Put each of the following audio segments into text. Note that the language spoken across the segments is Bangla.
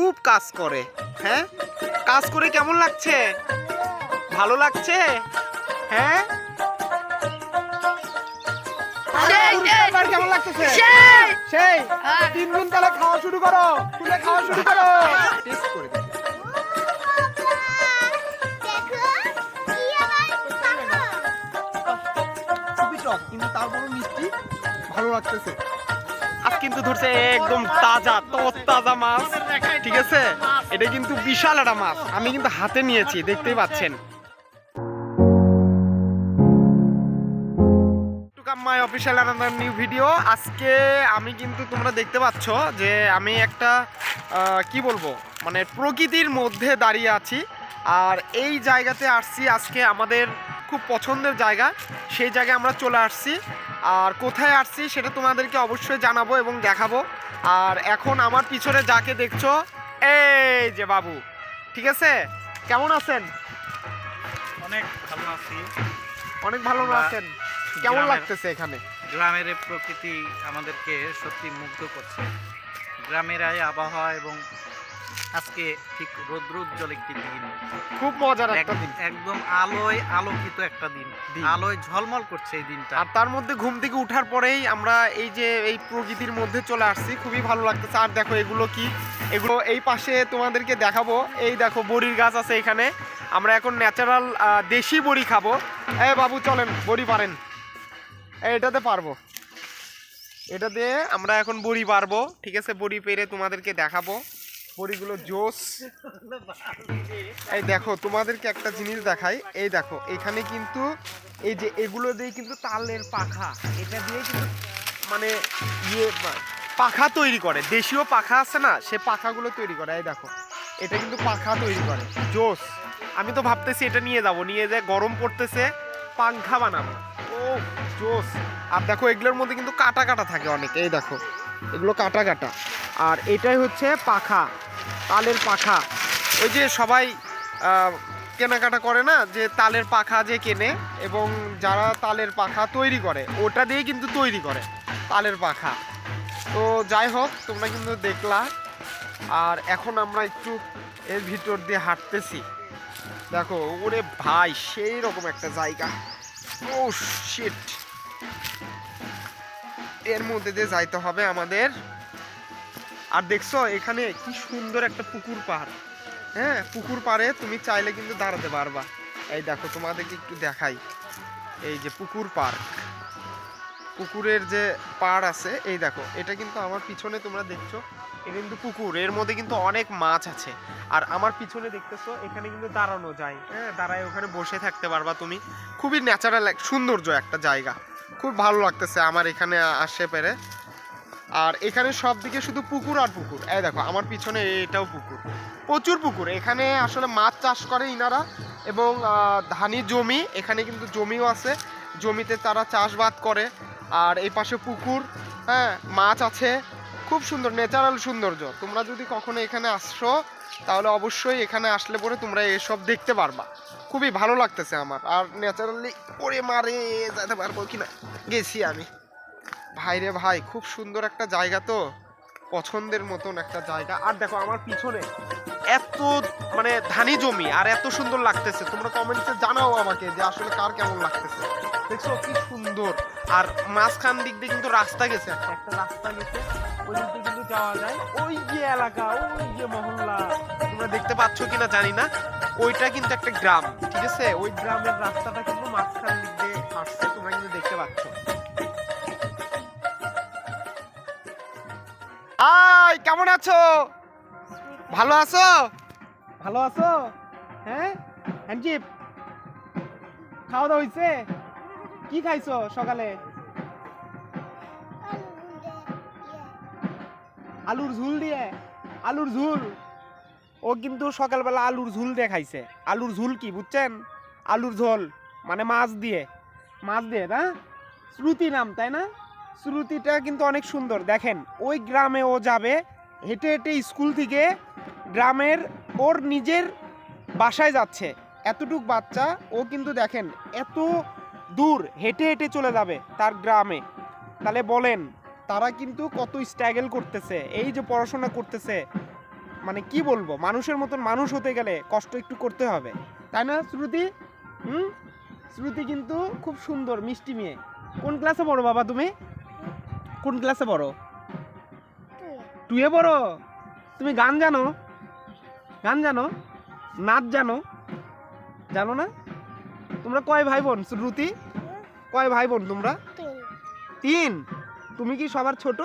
খুব কাজ করে হ্যাঁ? কাজ করে কেমন লাগছে? ভালো লাগছে? হ্যাঁ? কেমন লাগতেছে? সেই। সেই। তিন তাহলে খাওয়া শুরু করো খাওয়া শুরু করো। টেস্ট কিন্তু তারপরও মিষ্টি ভালো লাগতেছে। আজ কিন্তু ধরছে একদম তাজা তাজা মাছ। ঠিক আছে? এটা কিন্তু বিশাল একটা মাছ। আমি কিন্তু হাতে নিয়েছি, দেখতেই পাচ্ছেন। My official another new video. আজকে আমি কিন্তু তোমরা দেখতে পাচ্ছ যে আমি একটা কি বলব মানে প্রকৃতির মধ্যে দাঁড়িয়ে আছি। আর এই জায়গাতে আসছি আজকে আমাদের খুব পছন্দের জায়গা। সেই জায়গায় আমরা চলে আসছি। আর কোথায় আসছি সেটা তোমাদেরকে অবশ্যই জানাব এবং দেখাবো। আর এখন আমার পিছনে যাকে দেখছ এই যে বাবু। ঠিক আছে? কেমন আছেন? অনেক ভালো আছি। অনেক ভালো আছেন। কেমন লাগতেছে এখানে? গ্রামের প্রকৃতি আমাদেরকে সত্যি মুগ্ধ করছে। গ্রামের এই আবহাওয়া এবং আজকে ঠিক রৌদ্রোজ্জ্বল একটি দিন। খুব মজার একটা দিন। একদম আলোয় আলোকিত একটা দিন। আলোয় ঝলমল করছে এই দিনটা। আর তার মধ্যে ঘুম থেকে উঠার পরেই আমরা এই যে এই প্রকৃতির মধ্যে চলে আসছি খুবই ভালো লাগতেছে। আর দেখো এগুলো কি? এগুলো এই পাশে তোমাদেরকে দেখাবো। এই দেখো বড়ির গাছ আছে এখানে। আমরা এখন ন্যাচারাল দেশি বড়ি খাব। এ বাবু চলেন বড়ি পারেন। এটাতে পারব। এটা দিয়ে আমরা এখন বড়ি পারব। ঠিক আছে বড়ি পেরে তোমাদেরকে দেখাবো। বড়িগুলো জোস। এই দেখো তোমাদেরকে একটা জিনিস দেখাই। এই দেখো এখানে কিন্তু এই যে এগুলো দিয়ে কিন্তু তালের পাখা এটা দিয়ে কিন্তু মানে ইয়ে পাখা তৈরি করে। দেশীয় পাখা আছে না সে পাখাগুলো তৈরি করে। এই দেখো এটা কিন্তু পাখা তৈরি করে জোস। আমি তো ভাবতেছি এটা নিয়ে যাব নিয়ে যায় গরম পড়তেছে পাংখা বানাবো। ও জোস। আর দেখো এগুলোর মধ্যে কিন্তু কাটা কাটা থাকে অনেক। এই দেখো এগুলো কাটা কাটা। আর এটাই হচ্ছে পাখা, তালের পাখা। ওই যে সবাই কেনাকাটা করে না, যে তালের পাখা যে কেনে এবং যারা তালের পাখা তৈরি করে, ওটা দিয়ে কিন্তু তৈরি করে, তালের পাখা। তো যাই হোক, তোমরা কিন্তু দেখলা। আর এখন আমরা একটু এর ভিতর দিয়ে হাঁটতেছি। দেখো, ওরে ভাই, সেই রকম একটা জায়গা। ও শিট এর মধ্যে দিয়ে যাইতে হবে আমাদের। আর দেখছ, এখানে কি সুন্দর একটা পুকুর পাড়। হ্যাঁ পুকুর পাড়ে তুমি চাইলে কিন্তু দাঁড়াতে পারবা। এই দেখো, তোমাদেরকে একটু দেখাই। এই যে পুকুর পার্ক পুকুরের যে পাড় আছে, এই দেখো, এটা কিন্তু আমার পিছনে তোমরা দেখছ এটা কিন্তু পুকুর। এর মধ্যে কিন্তু অনেক মাছ আছে। আর আমার পিছনে দেখতেছো, এখানে কিন্তু দাঁড়ানো যায়। হ্যাঁ দাঁড়ায় ওখানে বসে থাকতে পারবা তুমি। খুবই ন্যাচারাল এক, সৌন্দর্য একটা জায়গা। খুব ভালো লাগতেছে আমার এখানে আসে পেরে। আর এখানে সব দিকে শুধু পুকুর আর পুকুর। এই দেখো, আমার পিছনে এটাও পুকুর। প্রচুর পুকুর। এখানে আসলে মাছ চাষ করে ইনারা এবং ধানি জমি, এখানে কিন্তু জমিও আছে। জমিতে তারা চাষবাদ করে। আর এই পাশে পুকুর হ্যাঁ মাছ আছে। খুব সুন্দর ন্যাচারাল সৌন্দর্য। তোমরা যদি কখনো এখানে আসছো, তাহলে অবশ্যই এখানে আসলে পরে তোমরা এসব দেখতে পারবা। খুবই ভালো লাগতেছে আমার। আর ন্যাচারালি ওরে মারে যেতে পারব কিনা? গেছি আমি। ভাই রে ভাই খুব সুন্দর একটা জায়গা তো। পছন্দের মতন একটা জায়গা। আর দেখো আমার পিছনে এত মানে ধানি জমি আর এত সুন্দর লাগতেছে। তোমরা কমেন্টসে জানাও আমাকে যে আসলে কার কেমন লাগতেছে। দেখছ কি সুন্দর। আর মাঝখান দিক দিয়ে কিন্তু রাস্তা গেছে একটা একটা রাস্তা গেছে ওই দিক দিয়ে কিন্তু যাওয়া যায়। ওই যে এলাকা ওই যে মহল্লা। তোমরা দেখতে পাচ্ছ কিনা জানি না। ওইটা কিন্তু একটা গ্রাম ঠিক আছে? ওই গ্রামের রাস্তাটা কিন্তু মাঝখান দিক দিয়ে আসছে তোমরা কিন্তু দেখতে পাচ্ছ। হাই কেমন আছো? ভালো আছো? ভালো আছো? হ্যাঁ? হ্যান্ডজিপ খাওয়া দাওয়া হয়েছে কি খাইছো সকালে? আলুর ঝুল দিয়ে? আলুর ঝুল? ও কিন্তু সকালবেলা আলুর ঝুল দেখাইছে। আলুর ঝুল কি, বুঝছেন? আলুর ঝোল মানে মাছ দিয়ে। মাছ দিয়ে না? শ্রুতি নাম, তাই না? শ্রুতিটা কিন্তু অনেক সুন্দর। দেখেন, ওই গ্রামে ও যাবে, হেঁটে হেঁটে স্কুল থেকে গ্রামের ওর নিজের বাসায় যাচ্ছে। এতটুক বাচ্চা, ও কিন্তু দেখেন, এত দূর হেঁটে হেঁটে চলে যাবে তার গ্রামে। তাহলে বলেন, তারা কিন্তু কত স্ট্রাগল করতেছে, এই যে পড়াশোনা করতেছে। মানে কি বলব, মানুষের মতন মানুষ হতে গেলে কষ্ট একটু করতে হবে। তাই না, শ্রুতি? হুম? শ্রুতি কিন্তু খুব সুন্দর, মিষ্টি মেয়ে। কোন ক্লাসে পড়ো বাবা তুমি? কোন ক্লাসে পড়ো? টুয়ে পড়ো? তুমি গান জানো? গান জানো? নাচ জানো? জানো না? তোমরা কয় ভাই বোন শ্রুতি? কয় ভাই বোন তোমরা? তিন। তুমি কি সবার ছোট?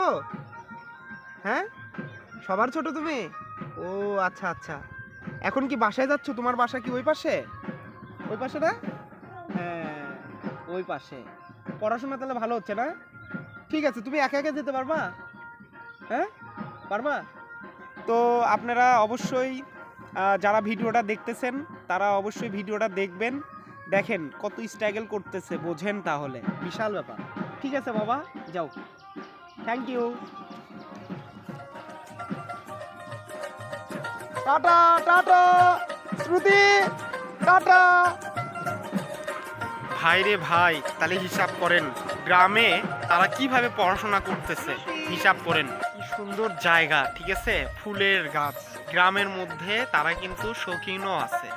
হ্যাঁ? সবার ছোট তুমি? ও আচ্ছা আচ্ছা। এখন কি বাসায় যাচ্ছ? তোমার বাসা কি ওই পাশে? ওই পাশে না? হ্যাঁ ওই পাশে। পড়াশোনা তাহলে ভালো হচ্ছে না? ঠিক আছে, তুমি একা একা যেতে পারবা? হ্যাঁ? পারবা? তো আপনারা অবশ্যই যারা ভিডিওটা দেখতেছেন, তারা অবশ্যই ভিডিওটা দেখবেন। দেখেন কত স্ট্রাগল করতেছে, বোঝেন তাহলে। বিশাল ব্যাপার। ঠিক আছে বাবা, যাও। Thank you tata tata. Shruti, tata. ভাই রে ভাই, তাহলে হিসাব করেন, গ্রামে তারা কীভাবে পড়াশোনা করতেছে, হিসাব করেন। কি সুন্দর জায়গা, ঠিক আছে? ফুলের গাছ, গ্রামের মধ্যে তারা কিন্তু শৌখিনও আছে।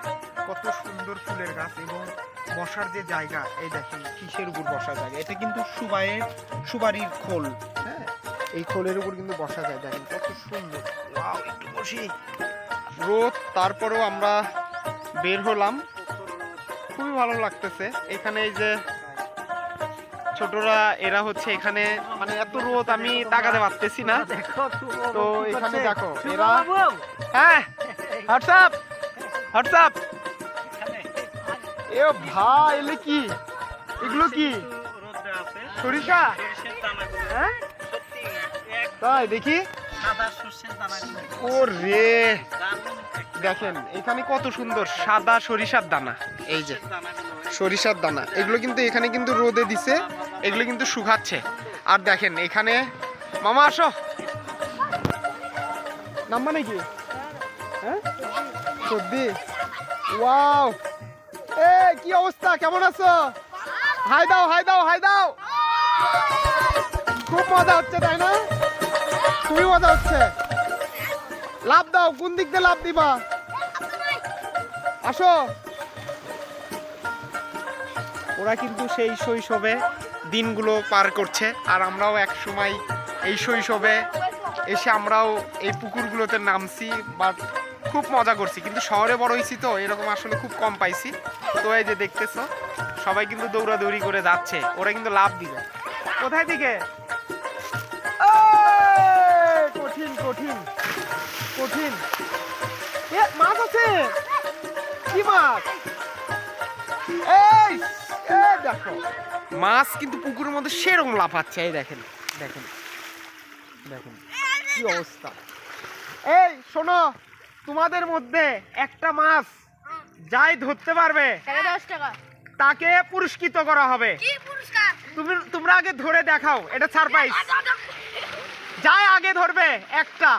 কত সুন্দর ফুলের গাছ এবং বসার যে জায়গা, এই দেখেন, কিসের উপর বসার জায়গা? এটা কিন্তু সুবাইয়ের সুবারির খোল হ্যাঁ? এই খোলের উপর কিন্তু বসা যায় দেখেন, কত সুন্দর। একটু বসি। রোদ তারপরেও আমরা বের হলাম। খুবই ভালো লাগতেছে। এখানে এই যে ছোটরা এরা হচ্ছে এখানে মানে এত রোদ আমি তাকাতে পারতেছি না। তো এখানে দেখো এরা হ্যাঁ হোয়াটসঅ্যাপ হোয়াটসঅ্যাপ এ ভাই এলে কি? এগুলো কি? সরিষা? হ্যাঁ? তাই দেখি। ও রে দেখেন এখানে কত সুন্দর সাদা সরিষার দানা। এই যে। সরিষার দানা। এগুলো কিন্তু এখানে কিন্তু রোদে দিছে এগুলো কিন্তু শুকাচ্ছে। আর দেখেন এখানে মামা আসো। নাম্বা নাকি হ্যাঁ? সর্দি? ওয়াও! এ কি অবস্থা? কেমন আছো? হাই দাও হাই দাও হাই দাও! খুব মজা হচ্ছে তাই না? খুবই মজা হচ্ছে। লাভ দাও, কোন দিক দিয়ে লাভ দিবা? আসো। ওরা কিন্তু সেই শৈশবে দিনগুলো পার করছে, আর আমরাও এক সময় এই শৈশবে এসে আমরাও এই পুকুরগুলোতে নামছি, বাট খুব মজা করছি। কিন্তু শহরে বড় হয়েছি তো, এরকম আসলে খুব কম পাইছি। তো এই যে দেখতেছো, সবাই কিন্তু দৌড়াদৌড়ি করে যাচ্ছে, ওরা কিন্তু লাভ দিবে। কোথায় দিকে? কঠিন কঠিন। কঠিন। এ মাছ আছে। কি মাছ? এই এই দেখো। মাছ কিন্তু পুকুরের মধ্যে সেরকম লাফাচ্ছে এই দেখেন দেখেন দেখেন। কি অবস্থা? এই শোনো তোমাদের মধ্যে একটা মাছ যাই ধরতে পারবে। টাকা দশ টাকা। তাকে পুরস্কৃত করা হবে। তুমি তোমরা আগে ধরে দেখাও এটা সারপ্রাইজ। যাই আগে ধরবে একটা।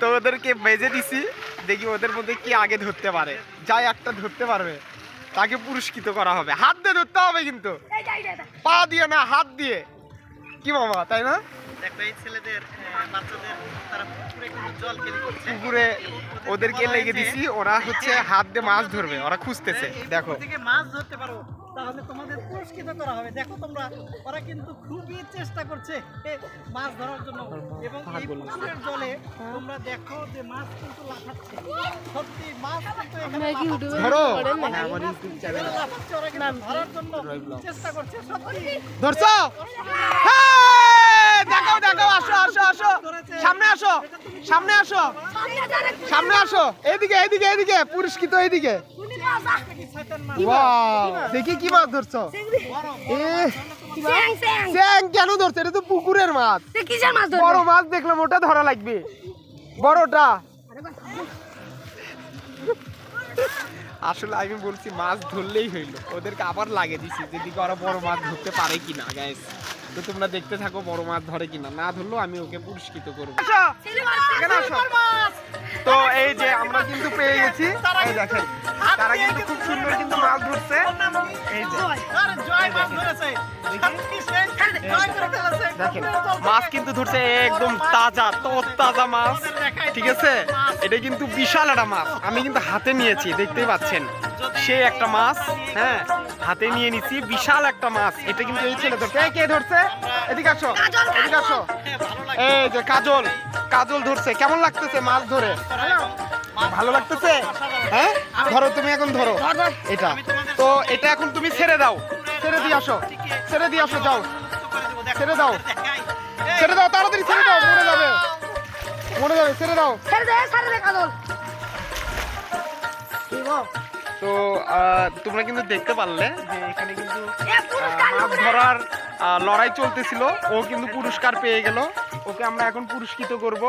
তো ওদেরকে বেজে দিছি। দেখি ওদের মধ্যে কি আগে ধরতে পারে। যাই একটা ধরতে পারবে তাকে পুরস্কৃত করা হবে। হাত দিয়ে ধরতে হবে কিন্তু। পা দিয়ে না হাত দিয়ে। কি বাবা তাই না? দেখো এই ছেলেদের বাচ্চাদের তারা পুকুরে জল খেলি করছে। পুকুরে ওদেরকে লেগে দিছি ওরা হচ্ছে হাত দিয়ে মাছ ধরবে ওরা খুঁজতেছে দেখো। থেকে মাছ ধরতে পারো তাহলে তোমাদের পুরস্কৃত করা হবে। দেখো তোমরা ওরা কিন্তু খুবই চেষ্টা করছে মাছ ধরার জন্য। এবং এই পুকুরের জলে তোমরা দেখো যে মাছ কিন্তু লাফাচ্ছে। সত্যি মাছ কিন্তু এখানে ধরো? হ্যাঁ, ধরার জন্য চেষ্টা করছে সত্যি। ধরছো? হ্যাঁ! আসো, সামনে আসো সামনে আসো সামনে আসো পুরস্কৃত দেখি কি মাছ কেন ধরছো? এটা তো পুকুরের মাছ। বড় মাছ দেখলাম, ওটা ধরা লাগবে। বড়টা। আসলে আমি বলছি, মাছ ধরলেই হইল। ওদেরকে আবার লাগে দিছি যেদিকে ওরা বড় মাছ ধরতে পারে কিনা গাইস তো তোমরা দেখতে থাকো বড় মাছ ধরে কিনা। না ধরলেও আমি ওকে পুরস্কৃত করব। তো এই যে আমরা কিন্তু পেয়ে গেছি। এই দেখেন তারা কিন্তু খুব সুন্দর কিন্তু মাছ ধরছে। এই যে। দেখেন। মাছ কিন্তু ধরছে একদম তাজা তো তাজা মাছ। ঠিক আছে? এটা কিন্তু বিশাল একটা মাছ। আমি কিন্তু হাতে নিয়েছি দেখতেই পাচ্ছেন। সে একটা মাছ হ্যাঁ হাতে নিয়ে নিছি বিশাল একটা মাছ। এটা কিন্তু এই ছেলে ধরছে কে ধরছে? এদিকে আসো। এদিকে আসো। হ্যাঁ, ভালো লাগে এই যে কাজল কাজল ধরছে। কেমন লাগতেছে মাছ ধরে? ভালো লাগতেছে? হ্যাঁ? ধরো তুমি এখন ধরো। এটা। তো এটা এখন তুমি ছেড়ে দাও। ছেড়ে দিয়ে আসো। ছেড়ে দিয়ে আসো যাও। ছেড়ে দাও। ছেড়ে দাও তাড়াতাড়ি ছেড়ে দাও মরে যাবে। মরে যাবে ছেড়ে দাও। ছেড়ে দে ছেড়ে দে কাজল। তো তোমরা কিন্তু দেখতে পারলে যে এখানে কিন্তু এ পুরস্কার আহ, মাছ ধরার লড়াই চলতেছিল ও কিন্তু পুরস্কার পেয়ে গেল। ওকে আমরা এখন পুরস্কৃত করব।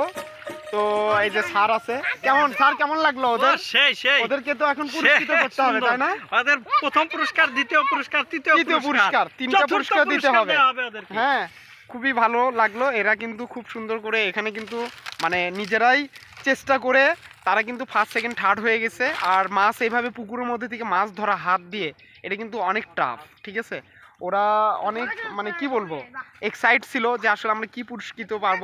তো এই যে স্যার আছে কেমন স্যার কেমন লাগল ওদের? সেই সেই। ওদেরকে তো এখন পুরস্কৃত করতে হবে তাই না? ওদের প্রথম পুরস্কার দ্বিতীয় পুরস্কার তৃতীয় পুরস্কার, তিনটা পুরস্কার দিতে হবে। হ্যাঁ খুবই ভালো লাগল। এরা কিন্তু খুব সুন্দর করে এখানে কিন্তু মানে নিজেরাই চেষ্টা করে তারা কিন্তু ফার্স্ট সেকেন্ড থার্ড হয়ে গেছে। আর মাছ এইভাবে পুকুরের মধ্যে থেকে মাছ ধরা হাত দিয়ে এটা কিন্তু অনেক টাফ ঠিক আছে? ওরা অনেক মানে কি বলব এক্সাইট ছিল যে আসলে আমরা কি পুরস্কৃত পারব।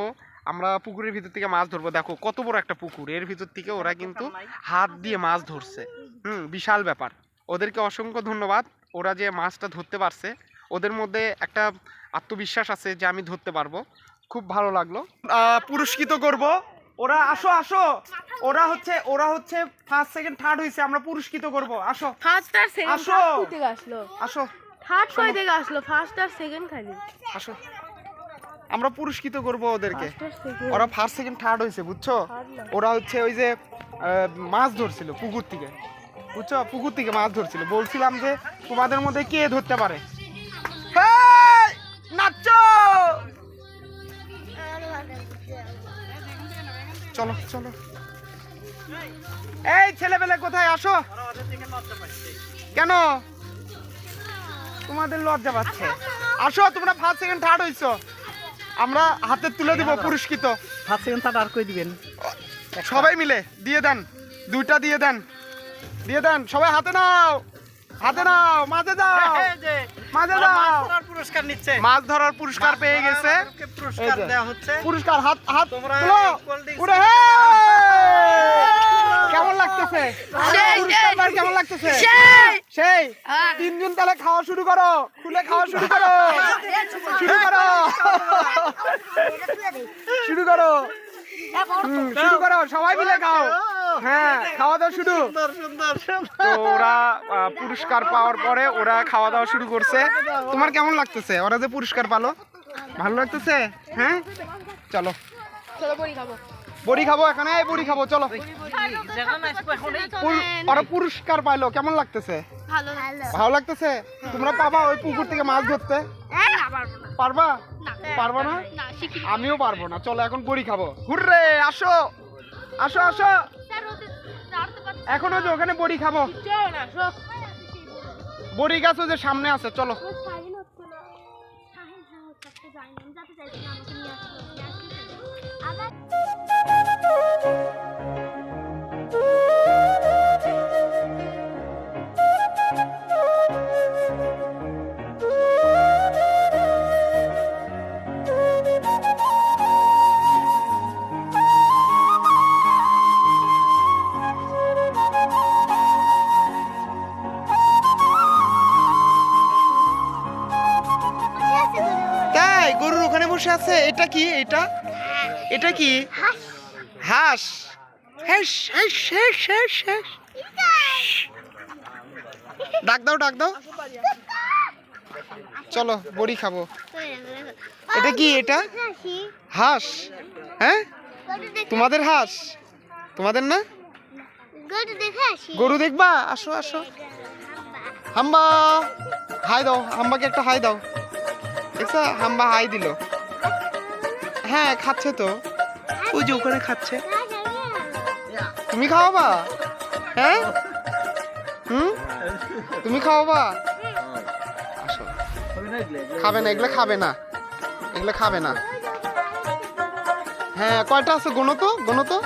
আমরা পুকুরের ভিতর থেকে মাছ ধরবো। দেখো কত বড় একটা পুকুর। এর ভিতর থেকে ওরা কিন্তু হাত দিয়ে মাছ ধরছে। হুম বিশাল ব্যাপার। ওদেরকে অসংখ্য ধন্যবাদ। ওরা যে মাছটা ধরতে পারছে ওদের মধ্যে একটা আত্মবিশ্বাস আছে যে আমি ধরতে পারব। খুব ভালো লাগল। পুরস্কৃত করব। ওরা আসো আসো। ওরা হচ্ছে ওরা হচ্ছে ফার্স্ট সেকেন্ড থার্ড হয়েছে আমরা পুরস্কৃত করব। আসো। ফার্স্ট আর সেকেন্ড আসো। আসলো? আসো। থার্ড থেকে আসলো ফার্স্ট আর সেকেন্ড খালি। আসো। আমরা পুরস্কৃত করব ওদেরকে। ওরা ফার্স্ট সেকেন্ড থার্ড হয়েছে বুঝছ? ওরা হচ্ছে ওই যে মাছ ধরছিল পুকুর থেকে। বুঝছ? পুকুর থেকে মাছ ধরছিল। বলছিলাম যে তোমাদের মধ্যে কে ধরতে পারে? নাচো! চলো চলো। এই ছেলেবেলে কোথায়? আসো। কেন? তোমাদের লজ্জা পাচ্ছে। আসো তোমরা ফার্স্ট সেকেন্ড থার্ড হইছো। আমরা হাতে তুলে দিব পুরস্কৃত। ফার্স্ট সেকেন্ড থার্ড আর কই দিবেন? সবাই মিলে দিয়ে দেন। দুইটা দিয়ে দেন। দিয়ে দেন সবাই হাতে নাও। হাতে নাও মাঝে দাও। এই যে মাঝে ধরার পুরস্কার নিচ্ছে। মাছ ধরার পুরস্কার পেয়ে গেছে। পুরস্কার দেওয়া হচ্ছে। পুরস্কার হাত হাত তোমরা উড়ে খেতে হে! কেমন লাগতেছে? পুরস্কার কেমন লাগতেছে? সেই। সেই হ্যাঁ। তিনজন তাহলে খাওয়া শুরু করো খুলে খাওয়া শুরু করো। শুরু করো। শুরু করো। শুরু করো সবাই মিলে খাও। হ্যাঁ খাওয়া দাওয়া শুরু। তো ওরা পুরস্কার পাওয়ার পরে ওরা খাওয়া দাওয়া শুরু করছে। তোমার কেমন লাগতেছে? ওরা যে পুরস্কার পালো ভালো লাগতেছে? হ্যাঁ? চলো। চলো বড়ি খাব। বড়ি খাব এখানে? বড়ি খাব চলো। ওরা পুরস্কার পাইলো কেমন লাগতেছে? ভালো লাগতেছে? তোমরা পাবা ওই পুকুর থেকে মাছ ধরতে। পারব? পারবা না? আমিও পারব না। চলো এখন বড়ি খাব। হুররে আসো। আসো আসো। এখন ওই যে ওখানে বড়ি খাব। বড়ি গাছ ওই যে সামনে আছে চলো। গরুর ওখানে বসে আছে? এটা কি? এটা? এটা কি? হাঁস। ডাক দাও ডাক দাও। চলো, বড়ি খাব। এটা কি এটা? হাঁস হ্যাঁ? তোমাদের হাঁস? তোমাদের না? গরু গরু দেখবা? আসো আসো। হাম্বা, হাই দাও, হাম্বাকে একটা হাই দাও। দেখছ হাম্বা হাই দিল। হ্যাঁ খাচ্ছে তো। ওই যে ওখানে খাচ্ছে। তুমি খাওয়াবা হ্যাঁ? হুম? তুমি খাওয়াবা আসো। খাবে না, এগুলো খাবে না। এগুলো খাবে না। হ্যাঁ কয়টা আছে গোনো তো? গোনো তো?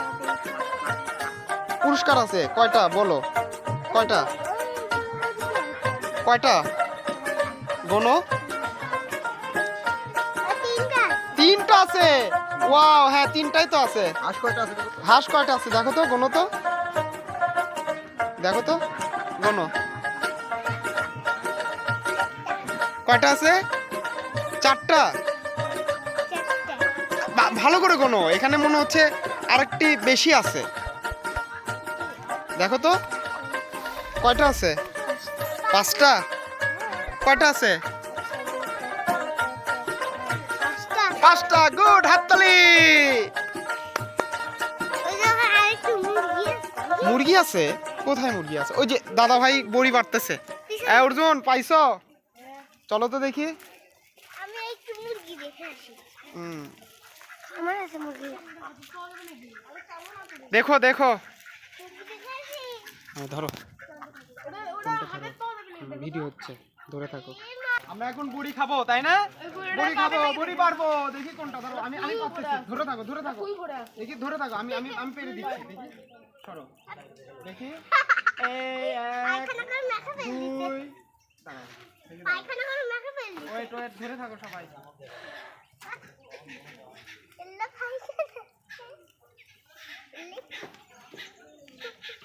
পুরস্কার আছে। কয়টা? বলো। কয়টা? কয়টা? গোনো? তিনটা তিনটা আছে। ওয়াও হ্যাঁ তিনটাই তো আছে। হাঁস কয়টা আছে? হাঁস কয়টা আছে? দেখো তো গোনো তো। দেখো তো গোনো। কয়টা আছে? চারটা? চারটা ভালো করে গোনো। এখানে মনে হচ্ছে আরেকটি বেশি আছে। দেখো তো কয়টা আছে? পাঁচটা। কয়টা আছে? পাঁচটা। গুড হাততালি মুরগি আছে। কোথায় মুরগি আছে? ওই যে দাদা ভাই বড়ি বাড়তেছে। অর্জুন পাইছো? চলো তো দেখি। আমি একটু মুরগি দেখে। আসি হুম আমার আছে মুরগি দেখো হ্যাঁ, ধরো ভিডিও হচ্ছে। ধরে থাকো। আমরা এখন বড়ি খাব তাই না? বড়ি খাব বড়ি পারব। দেখি কোনটা ধরো। আমি আমি পারতেছি। ধরে থাকো ধরে থাকো। দেখি ধরে থাকো। আমি আমি আমি পেরে দিচ্ছি। দেখি। সরো। দেখি। এই এক দুই। ওয়েট ওয়েট ধরে থাকো সবাই।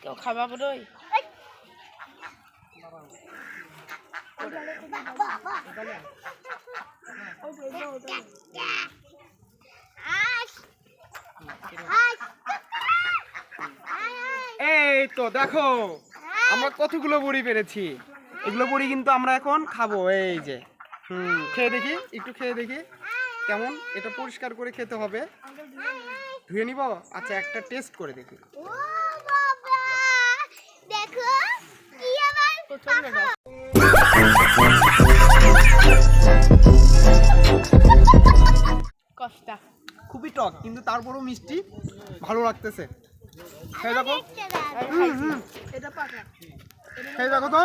কেউ খাবা বড়ই আস আস এই তো দেখো আমরা কতগুলো বড়ি পেরেছি। এগুলো বড়ি কিন্তু আমরা এখন খাব এই যে। হুম খেয়ে দেখি একটু খেয়ে দেখি। কেমন? এটা পরিষ্কার করে খেতে হবে। ধুয়ে নিব? আচ্ছা একটা টেস্ট করে দেখি। ও বাবা দেখো কি আবার পাখা। কষ্টা খুবই টক কিন্তু তারপরও মিষ্টি ভালো লাগতেছে। দেখো। খেয়ে দেখো তো।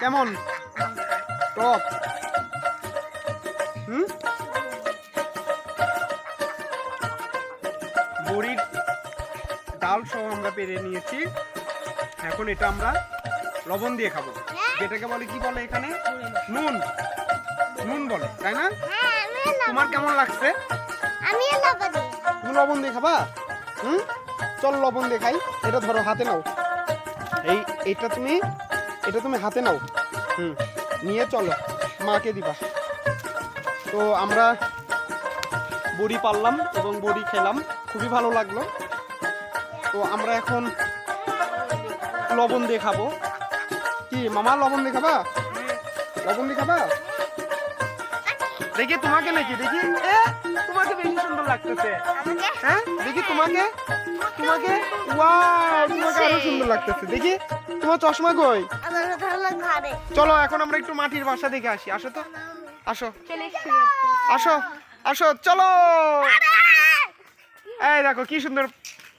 কেমন? টক। হুম? বড়ির ডাল সহ আমরা পেরে নিয়েছি। এখন এটা আমরা লবণ দিয়ে খাব। যেটাকে বলে কি বলে এখানে? নুন। নুন বলে তাই না? হ্যাঁ তোমার কেমন লাগছে? আমি লাগাবো তুমি লবণ দিয়ে খাবা? হুম? চল লবণ দিয়ে খাই। এটা ধরো হাতে নাও। এই এটা তুমি এটা তুমি হাতে নাও। হুম নিয়ে চলো মাকে দিবা। তো আমরা বড়ি পারলাম এবং বড়ি খেলাম। খুবই ভালো লাগল। তো আমরা এখন লবণ দিয়ে খাব। কি মামা লবণ দিয়ে খাবা? লবণ দিয়ে খাবা? দেখি তোমাকে নাকি দেখি। এ, তোমাকে বেশি সুন্দর লাগতেছে। হ্যাঁ দেখি তোমাকে। তোমাকে? ওয়াও তোমাকে আরও সুন্দর লাগতেছে। দেখি তোমার চশমা কই? চলো এখন আমরা একটু মাটির বাসা দেখে আসি। আসো তো। আসো। আসো আসো চলো। এই দেখো কি সুন্দর।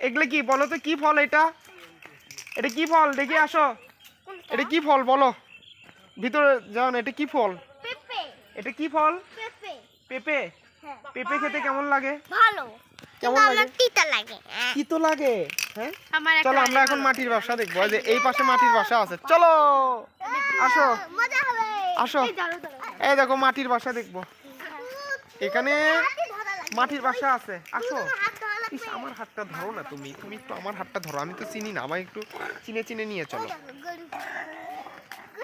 এগুলো কি বলো তো কি ফল এটা? এটা কি ফল? দেখি আসো। এটা কি ফল বলো? ভিতরে যাও না এটা কি ফল? পেপে। এটা কি ফল? পেপে। পেঁপে? হ্যাঁ। পেঁপে খেতে কেমন লাগে? ভালো। কেমন লাগে? আমার তিতা লাগে। কি তো লাগে? হ্যাঁ? আমার চলো আমরা এখন মাটির বাসা দেখব। এই যে এই পাশে মাটির বাসা আছে। চলো! আসো। মজা হবে। আসো। এই ধরো ধরো। এই দেখো মাটির বাসা দেখব। এখানে মাটির বাসা আছে। আসো। আমার হাতটা ধরো না তুমি। তুমি একটু আমার হাতটা ধরো। আমি তো চিনি না। আমায় একটু চিনে চিনে নিয়ে চলো।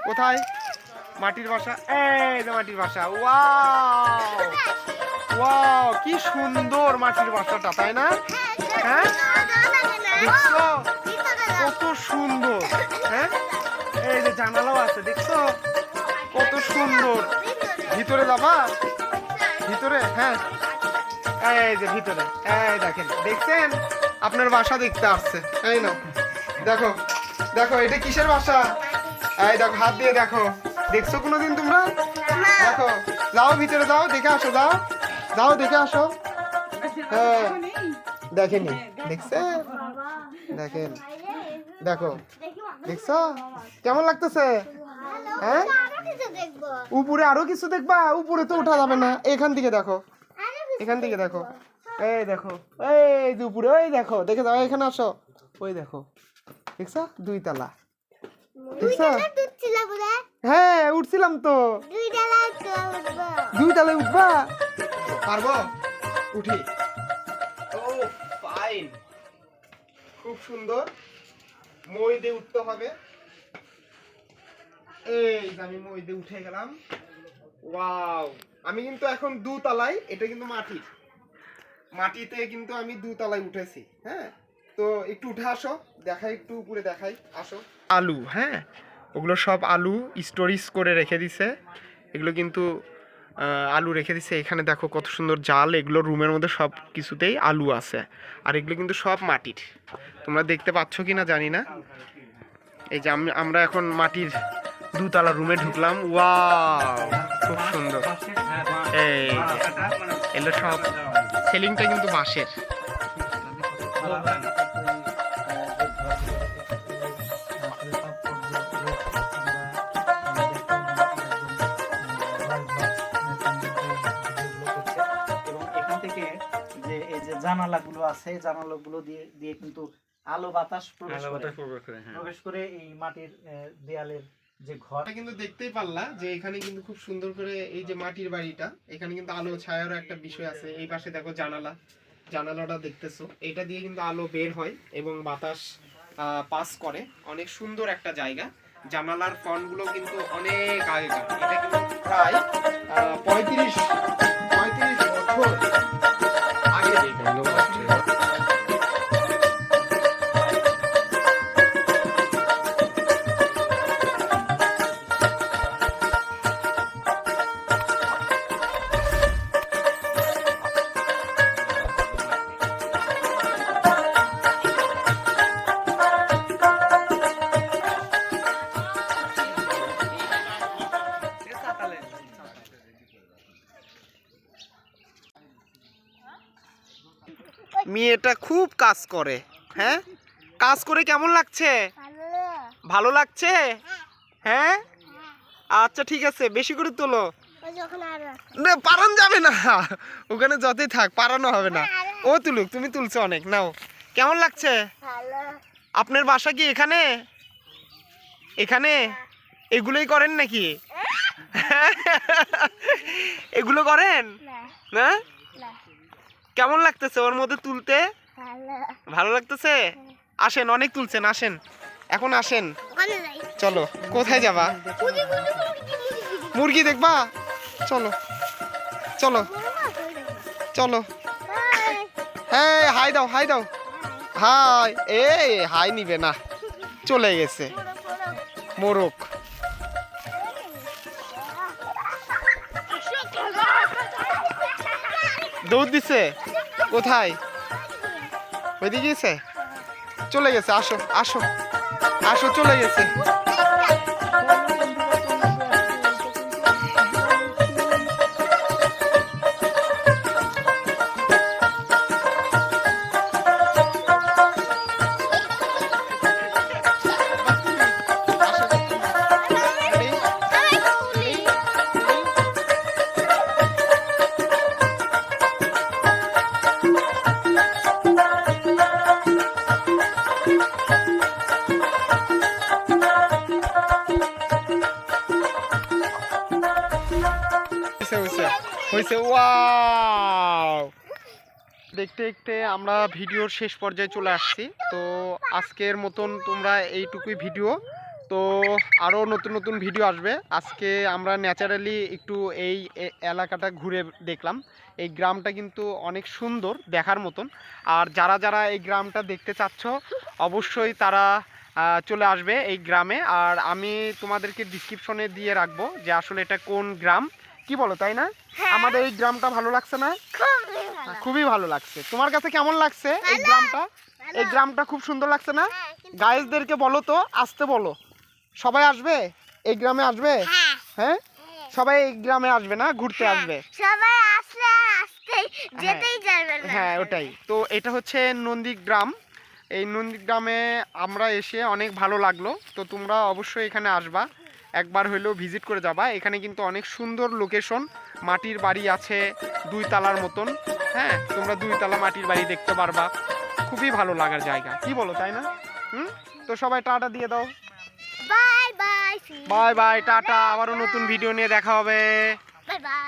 কোথায়? মাটির বাসা? এই মাটির বাসা। ওয়াও! কি সুন্দর মাটির বাসাটা, তাই না? হ্যাঁ? দেখছ? কত সুন্দর হ্যাঁ? এই যে জানালাও আছে, দেখছ? কত সুন্দর। ভিতরে যাবা? ভিতরে হ্যাঁ। এই যে ভিতরে, এই দেখেন, দেখছেন? আপনার বাসা দেখতে আসছে এই না? দেখো দেখো এটা কিসের বাসা? এই দেখো হাত দিয়ে দেখো। দেখছ কোনোদিন তোমরা? দেখো যাও ভিতরে যাও দেখে আসো যাও। যাও দেখে আসো। হ্যাঁ। দেখেনি। দেখছে? দেখেন। দেখো। দেখছ? কেমন লাগতেছে? হ্যাঁ? উপরে আরও কিছু দেখবা? উপরে তো ওঠা যাবে না। এখান থেকে দেখো। এখান থেকে দেখো। এই দেখো। এই দুপুরে ওই দেখো। দেখে যাও এখানে আসো। ওই দেখো। দেখছ? দুই তালা দেখছ হ্যাঁ উঠছিলাম তো। দুই তালায় উঠবা। পারব? উঠি। ও ফাইন খুব সুন্দর। মই দিয়ে উঠতে হবে। এই আমি মই দিয়ে উঠে গেলাম। ওয়াও। আমি কিন্তু এখন দু তলায় এটা কিন্তু মাটির। মাটিতে কিন্তু আমি দু তলায় উঠেছি হ্যাঁ? তো একটু উঠে আসো, দেখাই, একটু উপরে দেখাই, আসো। আলু হ্যাঁ? ওগুলো সব আলু স্টোরিজ করে রেখে দিছে। এগুলো কিন্তু আলু রেখে দিছে। এখানে দেখো কত সুন্দর জাল, এগুলো রুমের মধ্যে সব কিছুতেই আলু আছে। আর এগুলো কিন্তু সব মাটির। তোমরা দেখতে পাচ্ছ কি না জানি না। এই যে আমি, আমরা এখন মাটির দুতলা রুমে ঢুকলাম। ওয়াও, খুব সুন্দর। এই এগুলো সব সেলিংটা কিন্তু বাঁশের। জানালাগুলো আছে জানালাগুলো দিয়ে দিয়ে কিন্তু আলো বাতাস প্রবেশ করে। এই মাটির দেয়ালের যে ঘর। এটা কিন্তু দেখতেই পারলা যে এখানে কিন্তু খুব সুন্দর করে এই যে মাটির বাড়িটা এখানে কিন্তু আলো ছায়ারও একটা বিষয় আছে। এই পাশে দেখো জানালা জানালাটা দেখতেছো। এটা দিয়ে কিন্তু আলো বের হয় এবং বাতাস পাস করে। অনেক সুন্দর একটা জায়গা। জানালার ফন্টগুলো কিন্তু অনেক আগেকার। এটা কিন্তু প্রায় পঁয়ত্রিশ পঁয়ত্রিশ বছর 可以 মেয়েটা খুব কাজ করে হ্যাঁ? কাজ করে কেমন লাগছে? ভালো লাগছে? হ্যাঁ? আচ্ছা ঠিক আছে বেশি করে তোলো। না পারান যাবে না। ওখানে যতই থাক পারানো হবে না। ও তুলুক তুমি তুলছো অনেক নাও। কেমন লাগছে? আপনার বাসা কি এখানে? এখানে? এগুলোই করেন নাকি? এগুলো করেন? না। কেমন লাগতেছে ওর মধ্যে তুলতে? ভালো। লাগতেছে? আসেন অনেক তুলছেন আসেন। এখন আসেন। চলো কোথায় যাবা? মুরগি দেখবা? চলো চলো চলো। হ্যাঁ হাই দাও হাই দাও। হাই এ হাই নিবে না। চলে গেছে। মোরক দৌড় দিছে? কোথায়? গেছে? চলে গেছে আসো আসো। আসো চলে গেছে। দেখতে দেখতে আমরা ভিডিওর শেষ পর্যায়ে চলে আসছি। তো আজকের মতন তোমরা এইটুকুই ভিডিও। তো আরও নতুন নতুন ভিডিও আসবে। আজকে আমরা ন্যাচারালি একটু এই এলাকাটা ঘুরে দেখলাম। এই গ্রামটা কিন্তু অনেক সুন্দর দেখার মতন। আর যারা যারা এই গ্রামটা দেখতে চাচ্ছ অবশ্যই তারা চলে আসবে এই গ্রামে। আর আমি তোমাদেরকে ডিসক্রিপশনে দিয়ে রাখব যে আসলে এটা কোন গ্রাম। কি বলো তাই না? আমাদের এই গ্রামটা ভালো লাগছে না? খুবই ভালো লাগছে। তোমার কাছে কেমন লাগছে এই গ্রামটা? এই গ্রামটা খুব সুন্দর লাগছে না? গাইজদেরকে বলো তো আসতে বলো। সবাই আসবে? এই গ্রামে আসবে? হ্যাঁ। সবাই এই গ্রামে আসবে না? ঘুরতে আসবে? সবাই আসলে আসতেই যেতেই যাবে না হ্যাঁ ওটাই। তো এটা হচ্ছে নন্দীগ্রাম। এই নন্দীগ্রামে আমরা এসে অনেক ভালো লাগল। তো তোমরা অবশ্যই এখানে আসবা। একবার হইলেও ভিজিট করে যাবা। এখানে কিন্তু অনেক সুন্দর লোকেশন। মাটির বাড়ি আছে দুই তালার মতন। হ্যাঁ তোমরা দুই তালা মাটির বাড়ি দেখতে পারবা। খুবই ভালো লাগার জায়গা। কি বলো তাই না? হুম? তো সবাই টাটা দিয়ে দাও। Bye bye bye bye tata. আবারও নতুন ভিডিও নিয়ে দেখা হবে। Bye bye.